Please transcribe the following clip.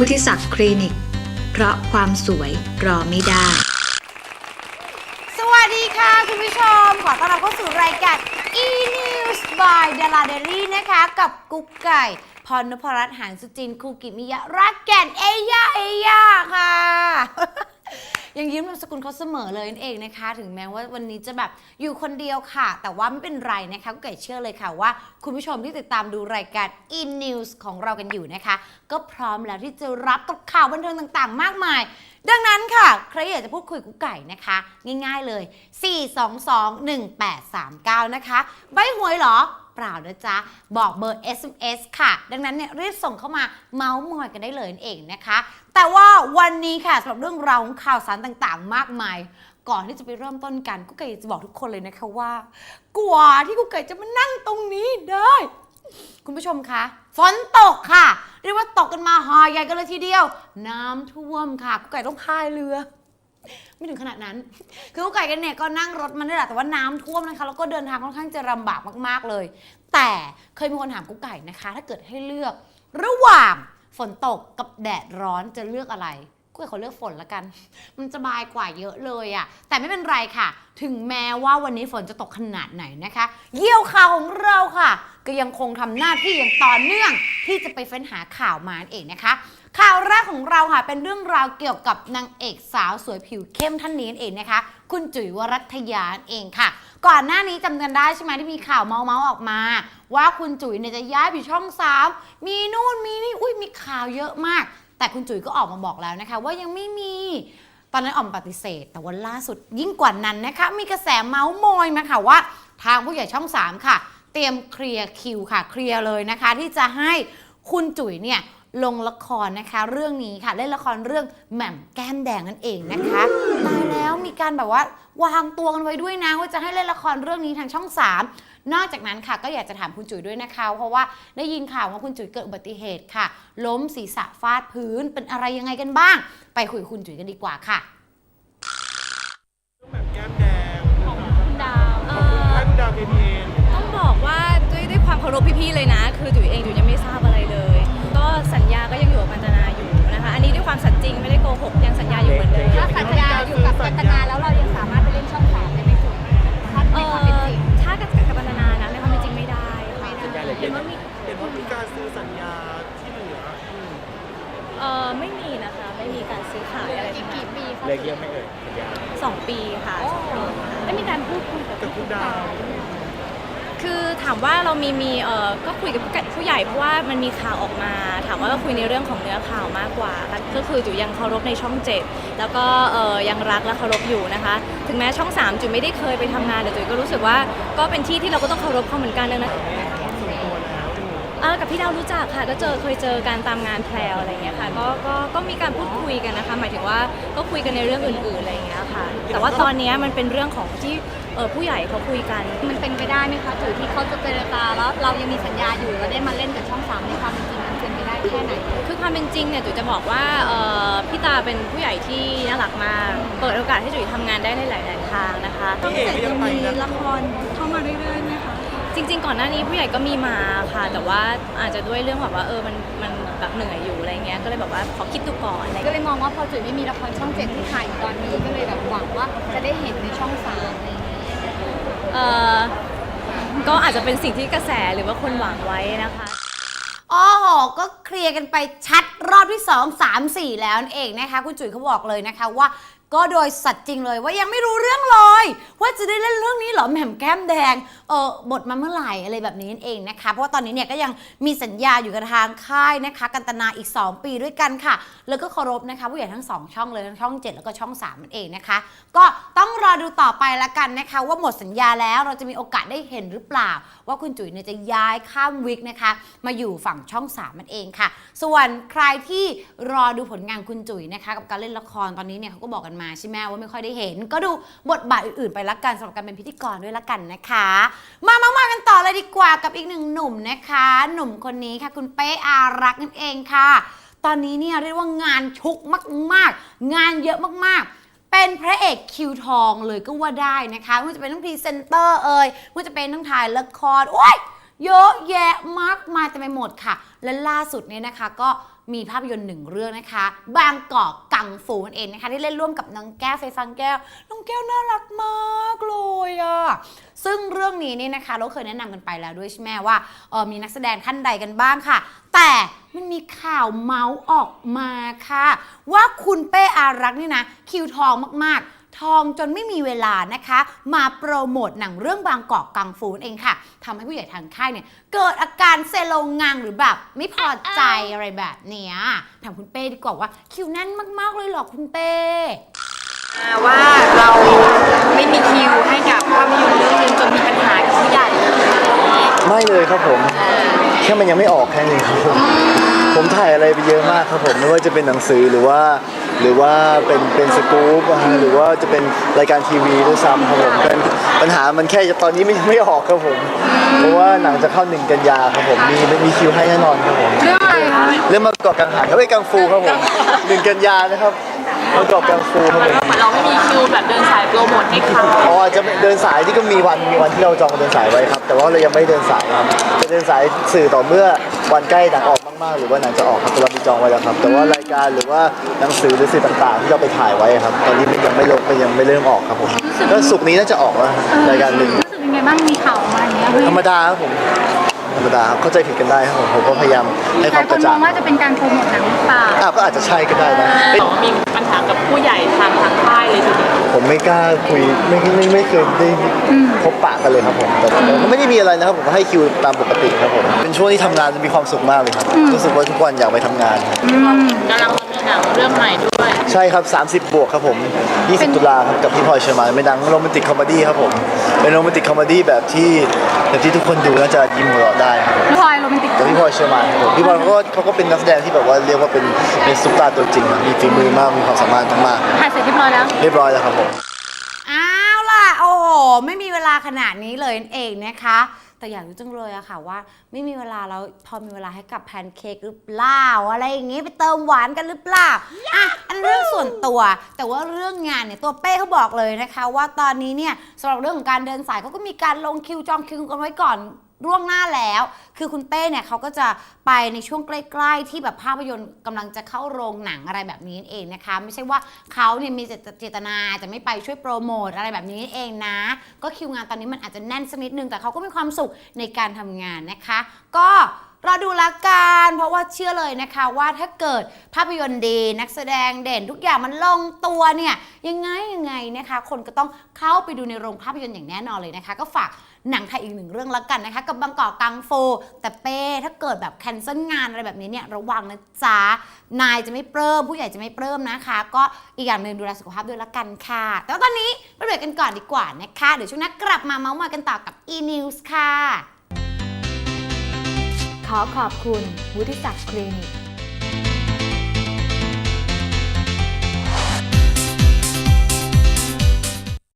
วุฒิศักดิ์คลินิก เพราะความสวยรอไม่ได้ สวัสดีค่ะ คุณผู้ชม ขอต้อนรับเข้าสู่รายการ e-news by d a r a d a r y นะคะ กับกุ๊กไก่ พรนพรัตน์หานสุจินต์ครูกิมิยะรักแก่น เอยาเอยาค่ะ ยังยิ้มนามสกุลเขาเสมอเลยนั่นเองนะคะ ถึงแม้ว่าวันนี้จะแบบอยู่คนเดียวค่ะ แต่ว่าไม่เป็นไรนะคะกุ๊กไก่เชื่อเลยค่ะว่า คุณผู้ชมที่ติดตามดูรายการ e-news ของเรากันอยู่นะคะ ก็พร้อมแล้วที่จะรับกับข่าวบันเทิงต่างๆ มากมาย ดังนั้นค่ะใครอยากจะพูดคุยกุ๊กไก่นะคะ ง่ายๆเลย 422-1839 นะคะใบหวยเหรอ เปล่านะจ๊ะ บอกเบอร์ SMS ค่ะ ดังนั้นเนี่ยรีบส่งเข้ามาเมาส์มอยกันได้เลยนั่นเองนะคะ แต่ว่าวันนี้ค่ะสำหรับเรื่องราวของข่าวสารต่างๆ มากมาย ก่อนที่จะไปเริ่มต้นกันกุ๊กไก่อยจะบอกทุกคนเลยนะคะว่า กว่าที่กุ๊กไก่จะมานั่งตรงนี้ได้คุณผู้ชมคะฝนตกค่ะ เรียกว่าตกกันมาหอใหญ่กันเลยทีเดียว น้ำท่วมค่ะกุ๊กไก่ต้องพายเรือ ไม่ถึงขนาดนั้น คือกุ๊กไก่กันเนี่ยก็นั่งรถมันได้แหละแต่ว่าน้ำท่วมนะคะแล้วก็เดินทางค่อนข้างจะลำบากมากๆเลย แต่เคยมีคนถามกุ๊กไก่นะคะ ถ้าเกิดให้เลือก ระหว่างฝนตกกับแดดร้อนจะเลือกอะไรกุ๊กไก่ขอเลือกฝนละกัน มันสบายกว่าเยอะเลยอะแต่ไม่เป็นไรค่ะ ถึงแม้ว่าวันนี้ฝนจะตกขนาดไหนนะคะ เยี่ยวข่าวของเราค่ะ ก็ยังคงทำหน้าที่อย่างต่อเนื่องที่จะไปเฟ้นหาข่าวมาเองนะคะ ข่าวแรกของเราค่ะเป็นเรื่องราวเกี่ยวกับนางเอกสาวสวยผิวเข้มท่านนี้นั่นเองนะคะ คุณจุ๋ยวรัตยานเองค่ะ ก่อนหน้านี้จำกันได้ใช่ไหมที่มีข่าวเมาๆออกมา ว่าคุณจุ๋ยเนี่ยจะย้ายไปช่องสามมีนู่นมีนี่อุ้ยมีข่าวเยอะมาก แต่คุณจุ๋ยก็ออกมาบอกแล้วนะคะ ว่ายังไม่มีตอนนั้นออมปฏิเสธ แต่วันล่าสุดยิ่งกว่านั้นนะคะมีกระแสเมาส์มอยมาค่ะว่า ทางผู้ใหญ่ช่อง3ค่ะ เตรียมเคลียร์คิวค่ะเคลียร์เลยนะคะ ที่จะให้คุณจุ๋ยเนี่ย ลงละครนะคะ เรื่องนี้ค่ะเล่นละครเรื่องแหม่มแก้มแดงนั่นเองนะคะตายแล้วมีการแบบว่าวางตัวกันไว้ด้วยนะว่าจะให้เล่นละครเรื่องนี้ทางช่อง 3 นอกจากนั้นค่ะก็อยากจะถามคุณจุ๋ยด้วยนะคะ เพราะว่าได้ยินข่าวว่าคุณจุ๋ยเกิดอุบัติเหตุค่ะ ล้มศีรษะฟาดพื้นเป็นอะไรยังไงกันบ้าง ไปคุยกับคุณจุ๋ยกันดีกว่าค่ะ แบบแก้มแดงคุณดาว เอ่ขอบคุณอท่านดาวเพียนต้องบอกว่าด้วยด้วยความเคารพพี่ๆเลยนะ คือจุ๋ยเองจุ๋ยยังไม่ทราบอะไรเลยก็สั ญญาก็ยังอยู่กับกันตนาอยู่นะคะ อันนี้ด้วยความสัตย์จริงไม่ได้โกหกยังสัญญาอยู่เหมือนเดิมถ้าสัญญาอยู่กับกัตนาแล้วเรายังสามารถไปเล่นช่องสามได้ไหมจุ๋ยถ้าเอในความเป็นอจริงถ้ากับกับกันตนานะในความเป็นจริงไม่ได้ค่ะไม่ได้เห็นว่ามีเห็นว่ามีการซื้อสัญญาที่เหลืออืมเออไม่มีนะคะไม่มีการซื้อขายอะไรกี่ทั้งกี่นั้นปีคะ เล็กเยอะไม่เอ่ยสัญญาสองปีค่ะสองปีค่ะได้มีการพูดคุยกับกับคุณดาว คือถามว่าเรามีมีเออก็คุยกับผู้ใหญ่ผู้ใหญ่เพราะว่ามันมีข่าวออกมา ถามว่าก็คุยในเรื่องของเนื้อข่าวมากกว่าค่ะก็คือจุ๋ยยังเคารพในช่องเจ็ดแล้วก็เออยังรักและเคารพอยู่นะคะ ถึงแม้ช่องสามจุ๋ยไม่ได้เคยไปทำงานแต่จุ๋ยก็รู้สึกว่าก็เป็นที่ที่เราก็ต้องเคารพเขาเหมือนกันดังนั้นเออกับพี่ดาวรู้จักค่ะก็เจอเคยเจอการตามงานแพลวอะไรอย่างเงี้ยค่ะก็ก็ก็มีการพูดคุยกันนะคะ หมายถึงว่าก็คุยกันในเรื่องอื่นๆอะไรอย่างเงี้ยค่ะ แต่ว่าตอนเนี้ยมันเป็นเรื่องของที่ เออผู้ใหญ่เขาคุยกัน มันเป็นไปได้ไหมคะจุ๋ยที่เขาจะเจรจาแล้วเรายังมีสัญญาอยู่แล้วได้มาเล่นกับช่องสามในความเป็นจริงมันเป็นไปได้แค่ไหน คือความเป็นจริงเนี่ยจุ๋ยจะบอกว่าเอ่อพี่ตาเป็นผู้ใหญ่ที่น่ารักมาก เปิดโอกาสให้จุ๋ยทำงานได้ในหลาย ๆ ทางนะคะพี่เอกก็ยังไปนะละครเข้ามาเรื่อยๆไหมคะ จริง ๆ ก่อนหน้านี้ผู้ใหญ่ก็มีมาค่ะ แต่ว่าอาจจะด้วยเรื่องแบบว่าเออมันมันแบบเหนื่อยอยู่อะไรเงี้ย ก็เลยแบบว่าขอคิดดูก่อนอะไรก็เงี้ยเลยมองว่าพอจุ๋ยไม่มีละครช่องเจ็ดที่ถ่ายอยู่ตอนนี้ก็เลยแบบหวังว่าจะได้เห็นในช่องสามอะไรอย่างเงี้ย เออก็อาจจะเป็นสิ่งที่กระแสหรือว่าคนหวังไว้นะคะโอ้โหก็เคลียร์กันไปชัดรอบที่ 2 3 4 แล้วนั่นเองนะคะ คุณจุ๋ยเขาบอกเลยนะคะว่า ก็โดยสัตว์จริงเลยว่ายังไม่รู้เรื่องเลย ว่าจะได้เล่นเรื่องนี้เหรอแหม่มแก้มแดงเออบทมาเมื่อไหร่อะไรแบบนี้นั่นเองนะคะ เพราะว่าตอนนี้เนี่ยก็ยังมีสัญญาอยู่กับทางค่ายนะคะ กันตนาอีก 2 ปีด้วยกันค่ะ แล้วก็เคารพนะคะผู้ใหญ่ทั้ง 2 ช่องเลยทั้งช่อง 7 แล้วก็ช่อง3นั่นเองนะคะ ก็ต้องรอดูต่อไปละกันนะคะ ว่าหมดสัญญาแล้วเราจะมีโอกาสได้เห็นหรือเปล่า ว่าคุณจุ๋ยเนี่ยจะย้ายข้ามวิกนะคะ มาอยู่ฝั่งช่อง3มันเองค่ะ ส่วนใครที่รอดูผลงานคุณจุ๋ยนะคะ กับการเล่นละครตอนนี้เนี่ยเขาก็บอกกันมาใช่ไหมว่าไม่ค่อยได้เห็น ก็ดูบทบาทอื่นๆไปละกันสำหรับการเป็นพิธีกรด้วยละกันนะคะ มามามากันต่อเลยดีกว่ากับอีกหนึ่งหนุ่มนะคะ หนุ่มคนนี้ค่ะคุณเป้อารักษ์นั่นเองค่ะ ตอนนี้เนี่ยเรียกว่างานชุกมาก ๆ งานเยอะมากๆเป็นพระเอกคิวทองเลยก็ว่าได้นะคะไม่ว่าจะเป็นทั้งพรีเซนเตอร์เอ่ยไม่ว่าจะเป็นทั้งถ่ายละครโอ้ยเยอะแยะมากมายเต็มไปหมดค่ะ และล่าสุดเนี่ยนะคะก็ มีภาพยนตร์หนึ่งเรื่องนะคะ บางกอกกังฟูนั่นเองนะคะที่เล่นร่วมกับน้องแก้วไฟฟังแก้ว น้องแก้วน่ารักมากเลยอะซึ่งเรื่องนี้นี่นะคะ เราเคยแนะนำกันไปแล้วด้วยใช่ไหมว่าเออมีนักแสดงท่านใดกันบ้างค่ะ แต่มันมีข่าวเมาส์ออกมาค่ะ ว่าคุณเป้อารักนี่นะ คิวทองมากๆ ทองจนไม่มีเวลานะคะ มาโปรโมทหนังเรื่องบางกอกกังฟูนั่นเองค่ะทำให้ผู้ใหญ่ทางค่ายเนี่ยเกิดอาการเซโลงังหรือแบบไม่พอใจอะไรแบบเนี้ยถามคุณเป้ดีกว่าว่าคิวแน่นมากๆเลยเหรอคุณเป้ว่าเราไม่มีคิวให้กับภาพยนตร์เรื่องหนึงจนมีปัญหากับผู้ใหญ่ไม่เลยครับผมแค่มันยังไม่ออกแค่นี้ครับผมผมถ่ายอะไรไปเยอะมากครับผมไม่ว่าจะเป็นหนังสือหรือว่า หรือว่าเป็นเป็นสกู๊ปนะฮะหรือว่าจะเป็นรายการทีวีด้วยซ้ำครับผมเป็นปัญหามันแค่ตอนนี้ไม่ไม่ออกครับผม เพราะว่าหนังจะเข้าหนึ่งกันยาครับผมมีมีคิวให้แน่นอนครับผมเรื่องอะไรคะเรื่องมากอกกังหันครับไอ้ยกังฟูครับผมหนึ่งกันยานะครับมากอกกังฟูครับผม เหมือนเราไม่มีคิวแบบเดินสายโปรโมทให้เขาอ๋อจะเดินสายที่ก็มีวันมีวันที่เราจองเดินสายไว้ครับ แต่ว่าเรายังไม่เดินสายครับจะเดินสายสื่อต่อเมื่อ วันใกล้หนังออกมากๆ หรือว่าหนังจะออกครับแต่เรามีจองไว้แล้วครับ แต่ว่ารายการหรือว่าหนังสือหรือสื่อต่างๆ ที่เราไปถ่ายไว้ครับ ตอนนี้มันยังไม่ลงมันยังไม่เริ่มออกครับผมก็สุกร์นี้น่าจะออกแล้วรายการหนึ่งรู้สึกยังไงบ้างมีข่าวมาอย่างเงี้ยเฮ้ยธรรมดาครับผม ธรรมดาครับเข้าใจผิดกันได้ครับผมผมก็พยายามให้ความกระจ่างว่าจะเป็นการโปรโมทหนังหรือเปล่า อะก็อาจจะใช่ก็ได้นะเอ้ยบอกว่ามีปัญหากับผู้ใหญ่ทางทางค่ายเลยทีเดียวผมไม่กล้าคุยไม่ไม่ไม่เคยได้พบปะกันเลยครับผมแต่แต่ก็ไม่ได้มีอะไรนะครับผมก็ให้คิวตามปกติครับผมเป็นช่วงที่ทำงานมีความสุขมากเลยครับรู้สึกว่าทุกวันอยากไปทำงานครับกำลังมี หนังเรื่องใหม่ด้วยใช่ครับ 30 บวกครับผม 20 ตุลาครับกับพี่พลอยเชอร์มานเป็นหนังโรแมนติกคอมเมดี้ครับผม เป็นโรแมนติกคอมเมดี้แบบที่แบบที่ทุกคนดูน่าจะยิ้มหัวเราะได้ครับพลอยโรแมนติก กับพี่พลอยเชอร์มานครับผมพี่พลอยเขาก็เขาก็เป็นนักแสดงที่แบบว่าเรียกว่าเป็นเป็นซุปตาร์ตัวจริงครับมีฝีมือมากมีความสามารถมากถ่ายเสร็จเรียบร้อยแล้ว ๆเรียบร้อยแล้วครับผม อ้าวล่ะ โอ้โหไม่มีเวลาขนาดนี้เลยนั่นเองนะคะ แต่อยากรู้จังเลยอะค่ะว่า ไม่มีเวลาแล้วพอมีเวลาให้กับแพนเค้กหรือเปล่าอะไรอย่างงี้ไปเติมหวานกันหรือเปล่าอะอันเรื่องส่วนตัว แต่ว่าเรื่องงานเนี่ยตัวเป้เขาบอกเลยนะคะ ว่าตอนนี้เนี่ยสำหรับเรื่องของการเดินสายเขาก็มีการลงคิวจองคิวกันไว้ก่อน ร่วงหน้าแล้ว คือคุณเป้เนี่ยเขาก็จะไปในช่วงใกล้ๆ ที่แบบภาพยนตร์กำลังจะเข้าโรงหนังอะไรแบบนี้เองนะคะ ไม่ใช่ว่าเขาเนี่ยมีเจตนาจะไม่ไปช่วยโปรโมทอะไรแบบนี้เองนะ ก็คิวงานตอนนี้มันอาจจะแน่นสักนิดนึงแต่เขาก็มีความสุขในการทำงานนะคะ ก็ รอดูละกันเพราะว่าเชื่อเลยนะคะว่าถ้าเกิดภาพยนตร์ดีนักแสดงเด่นทุกอย่างมันลงตัวเนี่ยยังไงยังไงนะคะ คนก็ต้องเข้าไปดูในโรงภาพยนตร์อย่างแน่นอนเลยนะคะ ก็ฝากหนังไทยอีกหนึ่งเรื่องแล้วกันนะคะ กับบางกอกกังฟูแต่เป้ถ้าเกิดแบบแคนเซิลงานอะไรแบบนี้เนี่ยระวังนะจ๊ะนายจะไม่เพิ่มผู้ใหญ่จะไม่เพิ่มนะคะ ก็อีกอย่างหนึ่งดูแลสุขภาพด้วยละกันค่ะ แต่ว่าตอนนี้ไปเบรกกันก่อนดีกว่านะคะเดี๋ยวช่วงหน้ากลับมาเมาส์มอยกันต่อกับ e-news ค่ะ ขอขอบคุณวุฒิศักดิ์คลินิก